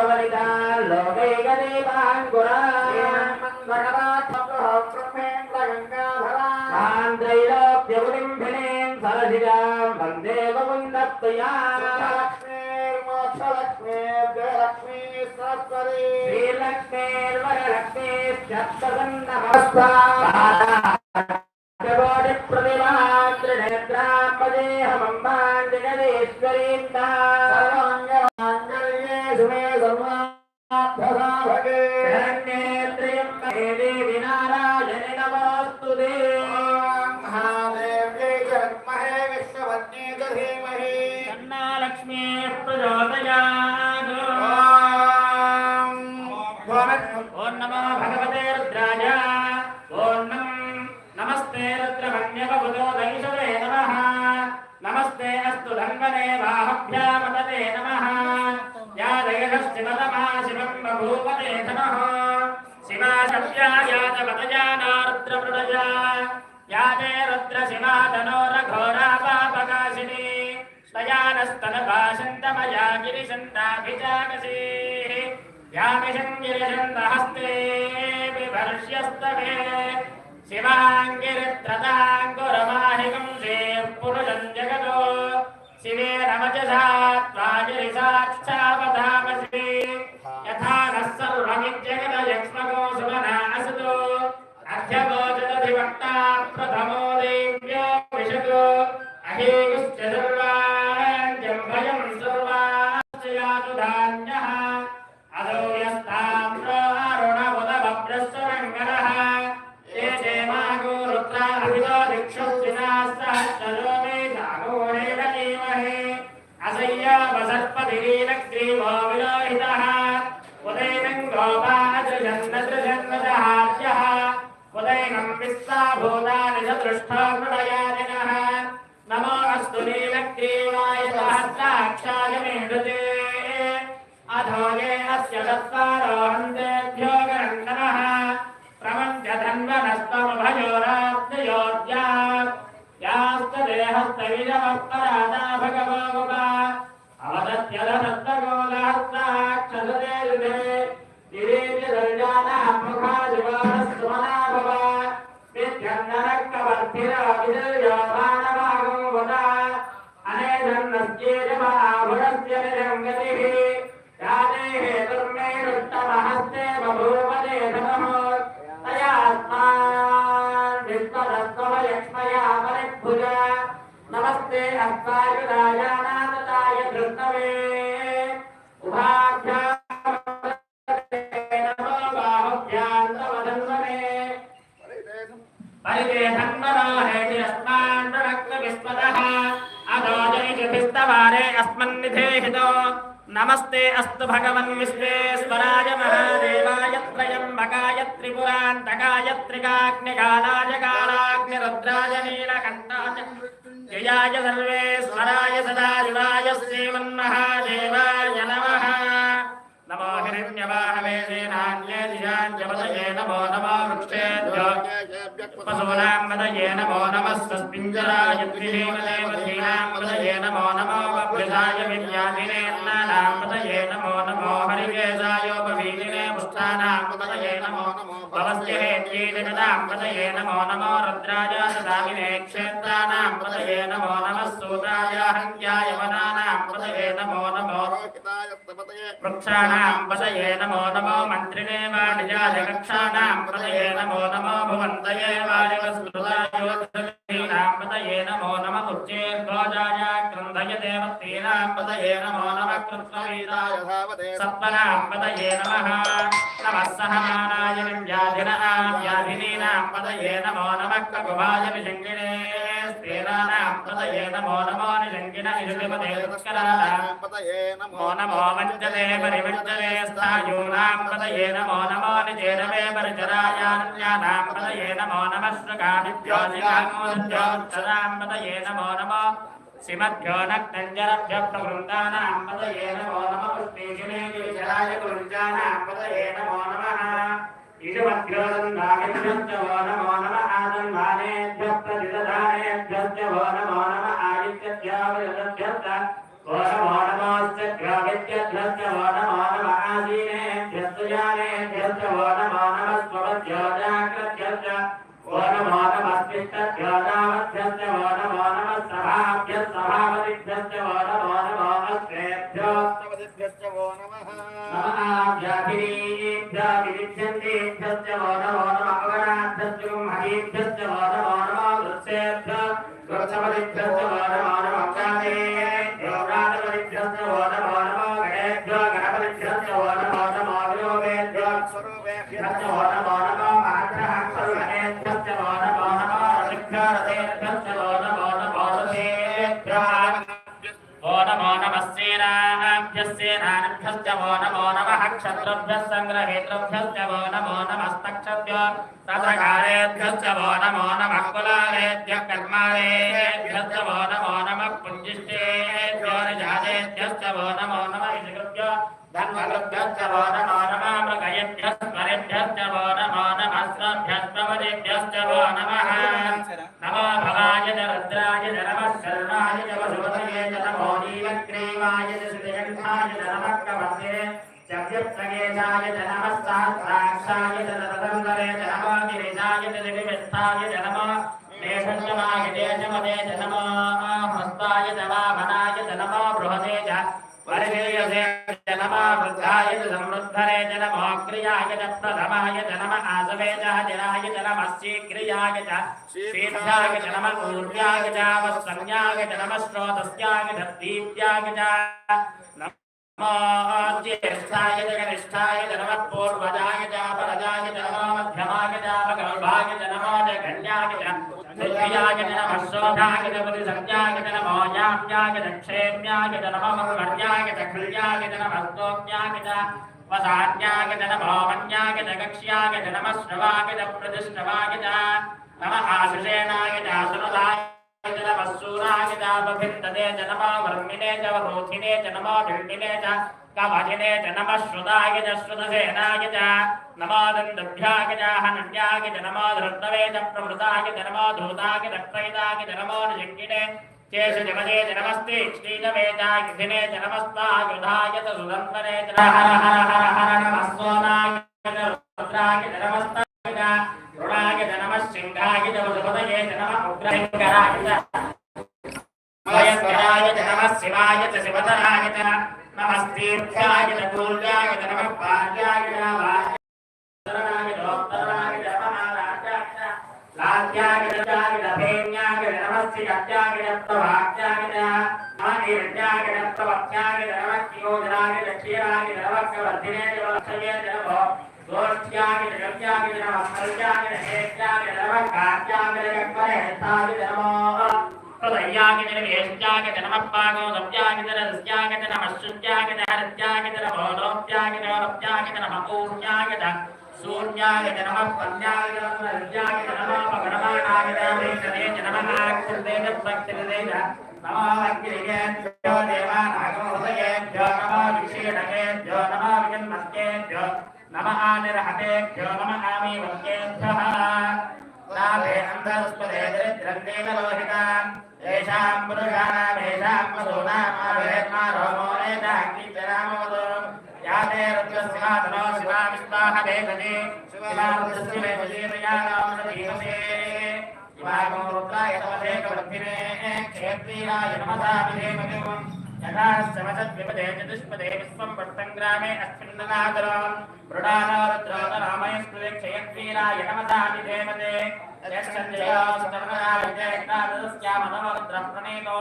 భవనితా లోకైకదేవాంకురా మాం త్రైలోక్యమునింభినేం సరసిజాం వందే ముకుందత్వయా पतजानार्द्रवृणजा या ते रुद्रसिमातनोरघोरापापकाशिनी स्तयानस्तनभाषन्तमया गिरिशन्ताभिजागसीः शिवे रमजसा त्वाजिरिसाक्षापधामसि यथा नः सर्वमिज्जगदयक्ष्मगो सुमन। प्रथमो देव्यो विशतो अहेयुश्च सर्वाञ्जम् अस्य दत्तारोहन्तेभ्यो गरन्दनः प्रपञ्च धन्वनस्त्वमभयोराब्दयोद्या यास्तदेहस्तविजवत्परादा भगवोपा अवदत्यदत्तगोलहस्ताक्षसदेरुदे दिवेद्य दर्जानः मुखादिवानस्वमना भव विद्यन्नरक्कवर्धिरो मानवागो वदा अनेधन्नस्येजमाभुरस्य निरङ्गतिः कालेर्मेरुत्तमहस्ते बभूवने नमः तयात्मान्विश्वरत्वमयक्ष्मया परिभुज नमस्ते अस्मायुराजानाथताय धृतवे उभाभ्या अस्मन्निधे हितो तव धन्वने परिदेधन्वनाहेतिरस्मान्नरक्तविस्मतः अधो जनिजभिस्तवारे अस्मन्निधेहितो नमस्ते अस्तु भगवन् विश्वेश्वराय महादेवाय त्रयम्बकाय त्रिपुरान्तकाय त्रिकाग्निकालाय कालाग्निरुद्राय नीलकण्ठाय जयाय सर्वेश्वराय सदाशिवाय श्रीमन्महादेवाय नमः नमो हिरण्यवाहवे सेनान्ये दिशाञ्जपतये नमो नमो वृक्षेभ्यो पशूनां पतये नमो नमः स्वस्मिञ्जराय त्रिदेवदेवतीनां पतये नमो नमो बभ्रजाय विद्याधिनेन्नानां पतये नमो नमो हरिकेशायोपवीदिने पुष्टानां पतये नमो भवस्यहेत्यै जगदां पतये नमो नमो रुद्राय ददामिने क्षेत्राणां पतये नमो नमः सूत्राय हन्त्याय वनानां पतये नमो नमो वृक्षाणां पतये नमो नमो मन्त्रिणे वाणिजाय कक्षाणां पतये नमो नमो भुवन्तये वायुवस्मृतायोधीनां पतये नमो नम उच्चेर्भोजाय क्रन्धय देवतीनां पतये नमो नमः कृत्ववीराय सत्पनां पतये नमः नमः सहमानाय विद्याधिनः व्याधिनीनां पतये नमो नमः ककुभाय विशङ्गिणे स्त्रीणानां पतये नमो नमो निशङ्गिन इषुधिपते दुष्कराणां नमो नमो वञ्चते परिवञ्चते स्थायूनां पतये नमो नमो निजेनवे परिचरायान्यानां पतये नमो नमः श्रुकादिभ्यो निकामोद्योत्सदां पतये नमो नमो श्रीमद्भ्यो नक्तञ्जरभ्य प्रवृन्दानां पतये नमो नमः पुष्पेशिने गिरिचराय गुरुञ्जानां पतये नमो नमः ईशमग्रवदन्दाभिभ्यश्च वो नमो नम आदन्धानेभ्यः प्रतिदधानेभ्यश्च वो नमो नम आदित्यभ्यावृतभ्यश्च वो नमो नमश्च ग्रावित्यभ्यश्च वो नमो नम आसीनेभ्यश्च यानेभ्यश्च वो नमो नमस्त्वमध्योजाकृत्यश्च वो नमो नमस्तिष्ठभ्योजावद्भ्यश्च वो नमो नमः सभाभ्यः सभापतिभ्यश्च वो नमःभ्याभिरीभ्याभिविध्यन्तेभ्यश्च वो नमो नमः अवनाभ्यश्च हरीभ्यश्च वो नमो नमः सेनाभ्यः सेनाभ्यश्च वो नमो नमः क्षत्रभ्यः सङ्ग्रहेतृभ्यश्च वो नमो नमस्तक्षभ्यो तथकारेभ्यश्च वो नमो नमः कुलालेभ्यः कर्मालेभ्यश्च वो नमो नमः पुञ्जिष्टेभ्यो निजातेभ्यश्च वो नमो नमः धन्वकृभ्यश्च वो नमो नमः स्मरेभ्यश्च वो नमो नमः वो नमः नमो भवाय च रुद्राय च नमः शर्वाय च वसुपतये च नमो नीलग्रीवाय च श्रीयन्ताय च नमः कवर्तिने चव्यप्रगेशाय च नमः सहस्राक्षाय च तदन्तरे च नमो गिरिजाय च दिविष्ठाय च नमो मेषञ्जमाय तेजमते च नमो हस्ताय च वामनाय च नमो बृहते च वर्गेयसे च नमः वृद्धाय च समृद्धरे च नमो क्रियाय च प्रथमाय च नमः आसवे जनाय च नमः शीघ्रियाय च शीर्षाय च नमः ऊर्जाय च वत्संज्ञाय च नमः श्रोतस्याय च दीप्त्याय च नमो ज्येष्ठाय च कनिष्ठाय च नमः पूर्वजाय దివ్యాగజనమశోభాగజపతి సత్యాగజనమోజామ్యాగజ క్షేమ్యాగజ నమమర్యాగజ ఖల్యాగజన భస్తోమ్యాగజ వసాన్యాగజన భోమన్యాగజ కక్ష్యాగజ నమ శ్రవాగజ ప్రతిశ్రవాగజ నమ ఆశిషేణాగజ సునుదాయ च खल्याय च नमः स्तोम्याय च वसान्याय च नमो मन्याय च कक्ष्याय च नमः श्रवाय च प्रतिष्ठवाय च नमः आशिषेणाय च सुनदाय च नमः सूराय च बभिन्दते च नमो वर्मिणे च वरोधिने च नमो भिण्डिने च कवचिने च नमः श्रुताय च श्रुतसेनाय च नमो दन्दभ्याय च हनन्याय च नमो धृष्णवे च प्रवृताय च नमो धूताय च त्रैताय च नमो निजिङ्गिने चेष जगदे च नमस्ते श्रीनवे च युधिने च नमस्तायुधाय च सुदन्तने च हर हर हर हर नमः सोनाय च रुद्राय च नमस्ताय च రుణాయ నమ శృంగాయ నమసుపదయే నమ ఉగ్రహంకరాయ భయంకరాయ నమ శివాయ చ गत्याय च प्रभात्याय च नमः च प्रवत्याय च नमः कियोजनाय च क्षीराय च नमः कवर्धिने च वत्सये च नमः गोष्ठ्याय च गत्याय च नमः कल्याय च हेत्याय च नमः कार्याय च करेत्ताय च नमः प्रदय्याय च निवेश्याय च नमः पागोदव्याय च रस्याय च नमः शुद्ध्याय च हरत्याय च नमो लोप्याय च रप्याय च नमः पूर्ण्याय च सूर्याय च नमः पन्याय च नमः रज्याय च नमः पगडमाणाय च वेशने च नमः आकृते च भक्तिते च नमो अग्निरेभ्यो देवानागमोदयेभ्यो नमो विक्षीणकेभ्यो नमो विजन्मस्केभ्यो नमः आनिर्हतेभ्यो नमः आमीवल्केभ्यः नाभे अन्धस्पदे दरिद्रन्देन लोहिता येषां पुरुषाणामेषां मधूनामाभेन्मा रोमो नेताङ्गीचरामोदो याते रुद्रस्यातनो शिवा विश्वाह देवते शिवा रुद्रस्य वेदीरयानामधीमते शिवागो रुद्राय नमसे कवर्धिने क्षेत्रीराय नमसा యథాశ్చమసద్విపదే చతుష్పదే విశ్వం వర్తం గ్రామే అస్మిన్ననాగరో మృడానారద్రాత రామయస్పృదే క్షయక్రీరాయ నమసామి దేవతే ప్రణీతో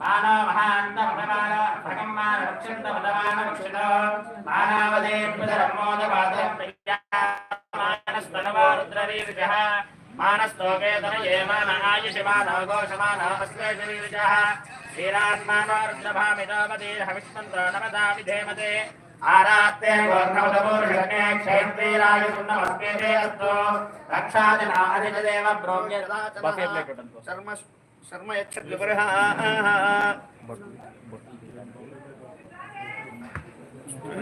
మానవ మహాంత భగవాన భగమ్మాన వక్షంత భగవాన వక్షిత మానవదే ప్రమోద मानस्तोकेतनयेमानायुषमानघोषमानहस्तेषुरीजाः श्रीरात्मानोर्जभामितोपतीर्हविष्मन्तो नमदा विधेमते आरात्ते गोर्णवदपूर्षणे क्षैत्रीरायुर्नमस्ते अस्तु। रक्षादिनादिजदेव ब्रोम्य शर्म शर्म यच्छद्विपरः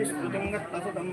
स्तुतिं गत्तसुतम्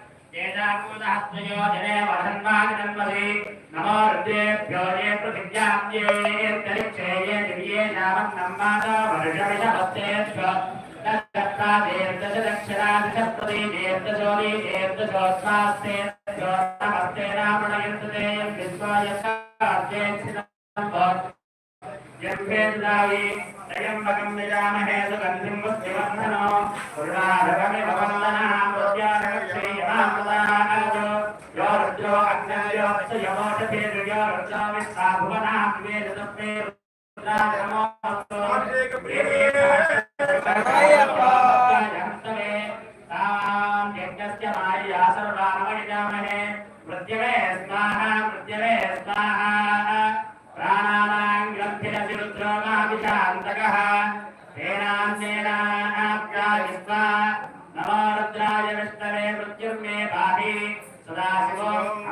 సహస్రసోనే రుచాకతి భూమ్యాః ఏషాభూతహస్తయో జనే వధన్వాగన్మసి నమో రుద్రేభ్యో ఏ పృథివ్యాప్యేత్తరిక్షే ఏ దివ్యే నామన్నం మాతా వర్షమిషవస్తేభ్యో దత్తప్రాదేర్దశరక్షరాదిశప్రదీదేర్దశోదీదేర్దశోస్మాస్తేభ్యో నమస్తే రామణయంతుతే విశ్వాయ జన్మేంద్రావి త్రయంబకం యజామహే సుగంధిం పుష్టివర్ధనో. పురుషాధకమివ వందనాం ప్రత్యారక్షేయమామదానాజో యో రుద్రో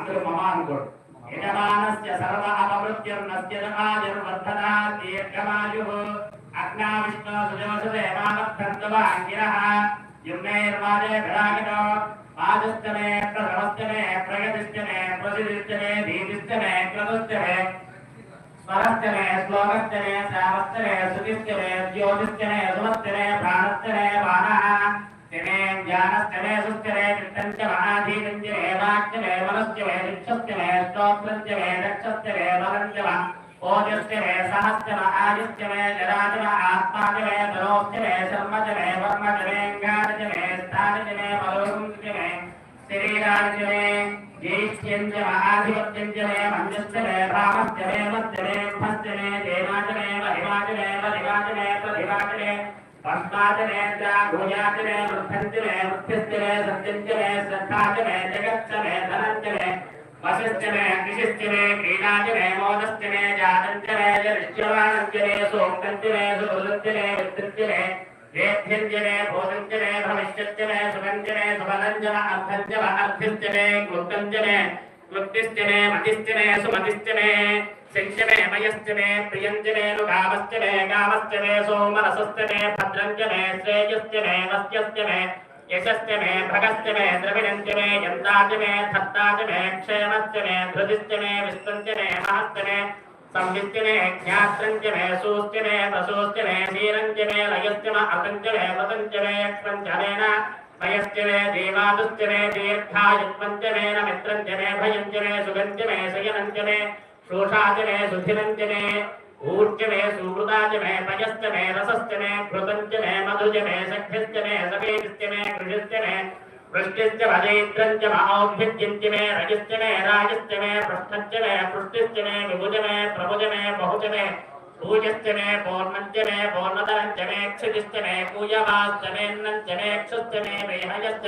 అందరూ మమ అనుకోడు యజమానస్య సర్వ అపమృత్యుర్నస్య ఆయుర్వర్ధనా అగ్నా విష్ణు సుజోషదేవావర్ధంతవాంగిరः యుగ్నైర్వాదే విరాగితో పాదస్తమే ప్రథమస్తమే ప్రగతిస్తమే ప్రసిద్ధిస్తమే భీతిస్తమే క్రతుస్తమే స్వరస్తమే శ్లోకస్తమే శ్రావస్తమే శృతిస్తమే సుమస్తమే ప్రాణస్తమే స్థిరేంజానస్థిరే సుస్థిరే కృతంచ వాధీరంజ వేదాక్షరే వరస్యవే రిక్షస్థిరే స్తోత్రంజవే దక్షస్థిరే వరంజవ ఓజస్థిరే సహస్థిర ఆదిస్థిరే జరాజవ ఆత్మాజవే బలోస్థిరే శర్మజవే వర్మజవేంగాజవే స్థానజవే మరోజవే శరీరాజవే జైష్యంజవ ఆధిపత్యంజవే మంజస్థిరే రామస్థిరే మధ్యవే భస్థిరే अस्मादिने भूयादिने वृद्धञ्जने वृद्धिस्थिने सत्यञ्जने श्रद्धादिने जगच्चने धनञ्जने वसिष्ठने कृषिश्चने क्रीडादिने मोदश्चने जातञ्जने जनिश्चवानञ्जने सोक्तञ्जने सुहृदञ्जने विद्युञ्जने वेद्यञ्जने भोजञ्जने भविष्यञ्जने सुगञ्जने सुबलञ्जन अर्धञ्जन अर्थिश्चने कृतञ्जने कृतिश्चने मतिश्चने सुमतिश्चने బాణः స్తమే జ్ఞానస్తమే సుస్తమే చిత్తంచ మహాధీనంచమే వాక్యమే మనస్యమే నిక్షస్తమే స్తోత్రంచమే దక్షస్తమే బలంచమ ఓజస్తమే సహస్రమ ఆదిత్యమే జరాచమ ఆత్మాచమే బలోస్తమే శర్మచమే వర్మచమే గాఢచమే స్థానచమే బలోరుంచమే శరీరార్జనే शोषाचने सुखिरञ्जने ऊर्जने सुमृताचने पयस्तने, रसस्तने, कृतञ्जने, मधुजने, सख्यस्तने समेतिस्तने कृषिस्तने वृष्टिश्च भजेन्द्रञ्च भावभ्यज्यन्तिमे रजस्तने, राजस्तने प्रश्नज्जने पृष्टिश्चने विभुजने, प्रभुजने, बहुजने, पूजस्तने, पौर्णञ्जने, पौर्णतरञ्जने, क्षितिस्तने, पूजवास्तने, नञ्जने क्षुस्तने वेहयश्च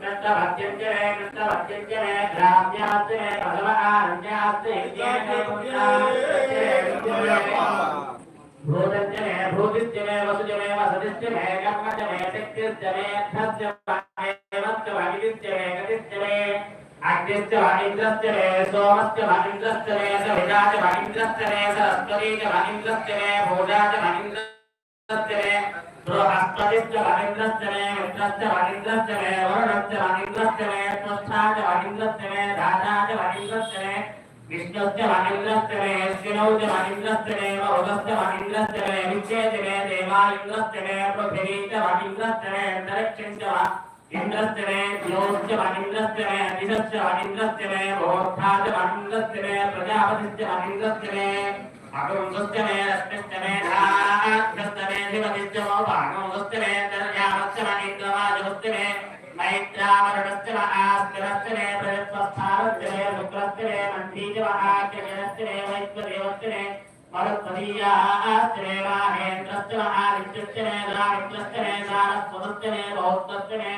कृष्णभक्तिं च मे कृष्णभक्तिं च मे ग्राम्यात् मे भगवान्यात् भूतञ्च मे भूतिश्च मे वसुज मे वसतिश्च मे कर्मच मे शक्तिश्च मे अर्थश्च मेवश्च भगितिश्च मे गतिश्च मे अग्निश्च भगिन्द्रश्च मे सोमश्च भगिन्द्रश्च मे सविता च भगिन्द्रश्च मे सरस्वती च भगिन्द्रश्च मे भोजा च भगिन्द्रश्च मे बृहस्पतिश्च वनिन्द्रश्च मे मित्रश्च वनिन्द्रश्च मे वरुणश्च वनिन्द्रश्च मे त्वष्टा च वनिन्द्रश्च मे धाता च वनिन्द्रश्च मे विष्णुश्च वनिन्द्रश्च मे शिनौ च वनिन्द्रश्च मे वरुणश्च वनिन्द्रश्च मे विच्छेद मे देवालिन्द्रश्च मे पृथिवी च वनिन्द्रश्च मे अन्तरिक्षं च इन्द्रश्च मे द्योश्च वनिन्द्रश्च मे दिशश्च वनिन्द्रश्च मे भोक्ता च वनिन्द्रश्च मे प्रजापतिश्च वनिन्द्रश्च मे అగుంసుస్తి మే రశ్మిస్తి మే ధారాస్తి మే దివదిత్యమో భాగంసుస్తి మే దర్యామస్తి మే ఇంద్రవాజుస్తి మే మైత్రావరుణస్తి మే ఆస్తిరస్తి మే ప్రజత్వస్థానస్తి మే శుక్రస్తి మే మంత్రీజవాక్యస్తి మే వైశ్వదేవస్తి మే మరుత్వదీయాస్తి మే మహేంద్రస్తి మే ఆదిత్యస్తి మే దారిద్రస్తి మే దారస్వదస్తి మే బౌద్ధస్తి మే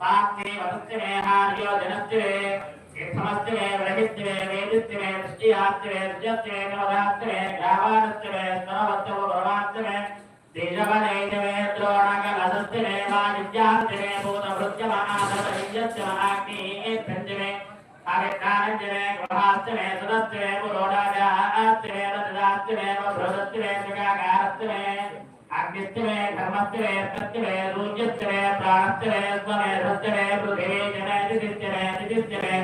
పార్థివస్తి మే ఆర్యోజనస్తి మే तीर्थमस्तिवे वृहिस्तिवे वेदिस्तिवे वृष्टियास्तिवे ऋजस्तिवे नवदास्तिवे ग्रावाणस्तिवे स्तनवत्तव भवास्तिवे देशबलेजवे द्रोणकलसस्तिवे वाणिज्यास्तिवे भूतभृत्यमहासतयुजस्तिव आग्नेयेभ्यञ्जवे अविज्ञानञ्जवे गृहास्तिवे सुरस्तिवे पुरोडागास्तिवे रतिदास्तिवे भ्रजस्तिवे सुगागारस्तिवे अग्निस्तिवे धर्मस्तिवे सत्तिवे सूर्यस्तिवे प्राणस्तिवे स्वमेधस्तिवे पृथिवी जनतिस्तिवे नितिस्तिवे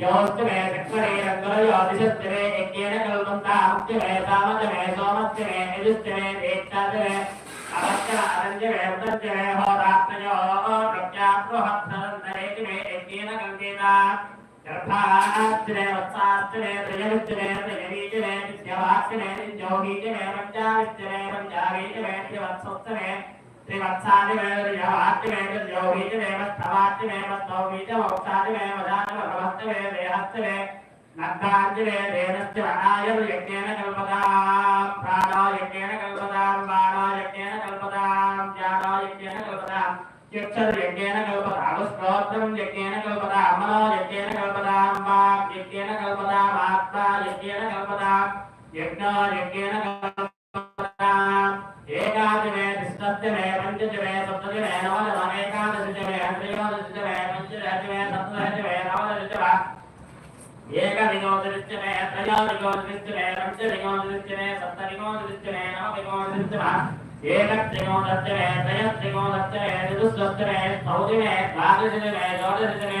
योस्तमे चक्रे रङ्गलयोदिशस्तमे यज्ञेन कल्पन्तामुक्तिमे सामतमे सोमस्तमे यजुस्तमे देत्तातमे अवच्चन अरञ्जमे उदर्जमे होतात्मयो प्रत्याप्रोहत्सरन्दरेकमे यज्ञेन कल्पेता गर्भाश्चने वत्साश्चने त्रयविश्चने त्रयवीचने तिथ्यवाक्षने तिथ्योगीचने पञ्चाविश्चने पञ्चावीचने त्रिवत्सोत्तने श्रीवत्सादिमेवत्यो बीजमेव स्तवाद्यमेव स्तौ बीजमोक्षादिमेव दानवभवस्तमे देहस्तमे नद्धाञ्जले देनस्य वनाय यज्ञेन कल्पतां प्राणो यज्ञेन कल्पतां बाणो यज्ञेन कल्पतां ज्ञानो यज्ञेन कल्पतां यक्षयज्ञेन कल्पतामस्तोत्रं यज्ञेन कल्पतां मनो यज्ञेन कल्पतां वाक् यज्ञेन कल्पताम् आत्मा यज्ञेन कल्पतां यज्ञो यज्ञेन कल्पतां एकविगोदृष्टमे त्रयोविगोदृष्टमे पञ्चविगोदृष्टमे सप्तविगोदृष्टमे नवविगोदृष्टमः एकत्रिगोदृष्टमे त्रयत्रिगोदृष्टमे चतुस्वस्तमे चौदिमे द्वादशदिमे द्वादशदिमे